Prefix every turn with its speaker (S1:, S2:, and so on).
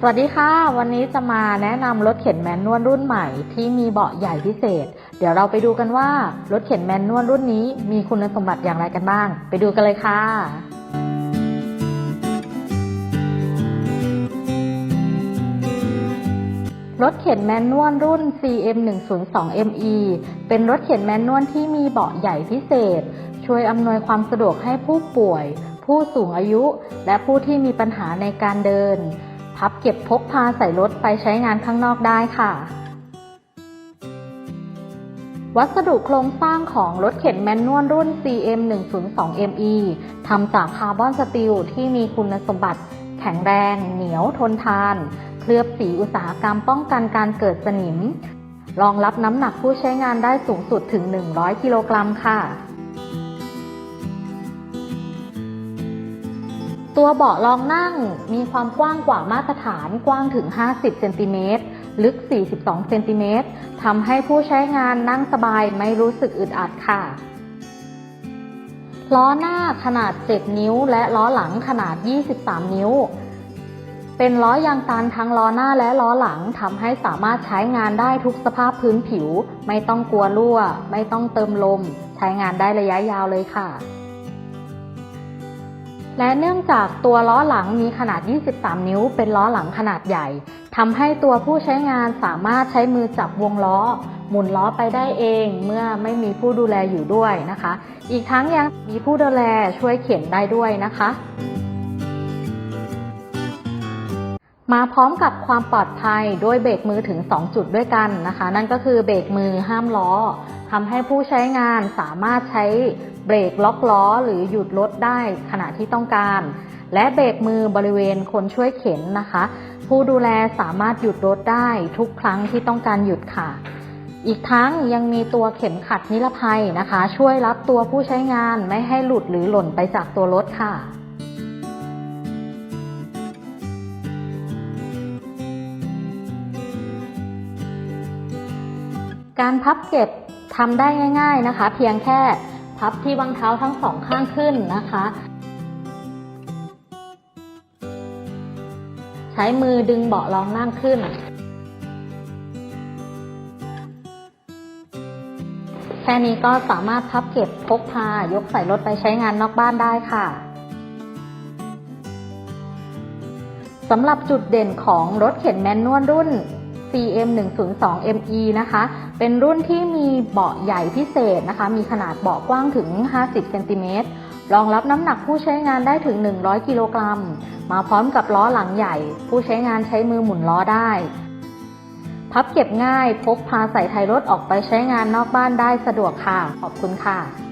S1: สวัสดีค่ะ วันนี้จะมาแนะนำรถเข็นแมนนวลรุ่นใหม่ที่มีเบาะใหญ่พิเศษ เดี๋ยวเราไปดูกันว่ารถเข็นแมนนวลรุ่นนี้มีคุณสมบัติอย่างไรกันบ้าง ไปดูกันเลยค่ะรถเข็นแมนนวลรุ่น CM102ME เป็นรถเข็นแมนนวลที่มีเบาะใหญ่พิเศษ ช่วยอำนวยความสะดวกให้ผู้ป่วย ผู้สูงอายุ และผู้ที่มีปัญหาในการเดิน พับเก็บพกพาใส่รถไปใช้งานข้างนอกได้ค่ะ วัสดุโครงสร้างของรถเข็นแมนนวลรุ่น CM102ME ทำจากคาร์บอนสตีลที่มีคุณสมบัติ แข็งแรง เหนียวทนทาน เคลือบสีอุตสาหกรรมป้องกันการเกิดสนิม รองรับน้ำหนักผู้ใช้งานได้สูงสุดถึง 100 กิโลกรัมค่ะ ตัวเบาะรองนั่งมีความกว้างกว่ามาตรฐานกว้างถึง 50 เซนติเมตร ลึก 42 เซนติเมตรทำให้ผู้ใช้งานนั่งสบายไม่รู้สึกอึดอัดค่ะ ล้อหน้าขนาด 7 นิ้ว และล้อหลังขนาด 23 นิ้ว เป็นล้อยางตันทั้งล้อหน้าและล้อหลังทำให้สามารถใช้งานได้ทุกสภาพพื้นผิว ไม่ต้องกลัวรั่ว ไม่ต้องเติมลม ใช้งานได้ระยะยาวเลยค่ะ และเนื่องจากตัวล้อหลังมีขนาด 23 นิ้ว เป็นล้อหลังขนาดใหญ่ทำให้ตัวผู้ใช้งานสามารถใช้มือจับวงล้อ หมุนล้อไปได้เองเมื่อไม่มีผู้ดูแลอยู่ด้วยนะคะ อีกทั้งยังมีผู้ดูแลช่วยเข็นได้ด้วยนะคะ มาพร้อมกับความปลอดภัยด้วยเบรกมือถึง 2 จุดด้วยกันนะคะ นั่นก็คือเบรกมือห้ามล้อทำให้ผู้ใช้งานสามารถใช้เบรกล็อกล้อหรือหยุดรถได้ขณะที่ต้องการ และเบรกมือบริเวณคนช่วยเข็นนะคะ ผู้ดูแลสามารถหยุดรถได้ทุกครั้งที่ต้องการหยุดค่ะ อีกทั้งยังมีตัวเข็มขัดนิรภัยนะคะ ช่วยรับตัวผู้ใช้งานไม่ให้หลุดหรือหล่นไปจากตัวรถค่ะ การพับเก็บทำได้ง่าย ๆนะคะ เพียงแค่พับที่วางเท้าทั้งสองข้างขึ้นนะคะ ใช้มือดึงเบาะรองนั่งขึ้น แค่นี้ก็สามารถพับเก็บพกพายกใส่รถไปใช้งานนอกบ้านได้ค่ะสำหรับจุดเด่นของรถเข็นแมนนวลรุ่น CM102ME นะคะ เป็นรุ่นที่มีเบาะใหญ่พิเศษนะคะ มีขนาดเบาะกว้างถึง 50เซนติเมตรรองรับน้ำหนักผู้ใช้งานได้ถึง 100 กิโลกรัม มาพร้อมกับล้อหลังใหญ่ ผู้ใช้งานใช้มือหมุนล้อได้ พับเก็บง่าย พกพาใส่ท้ายรถออกไปใช้งานนอกบ้านได้สะดวกค่ะ ขอบคุณค่ะ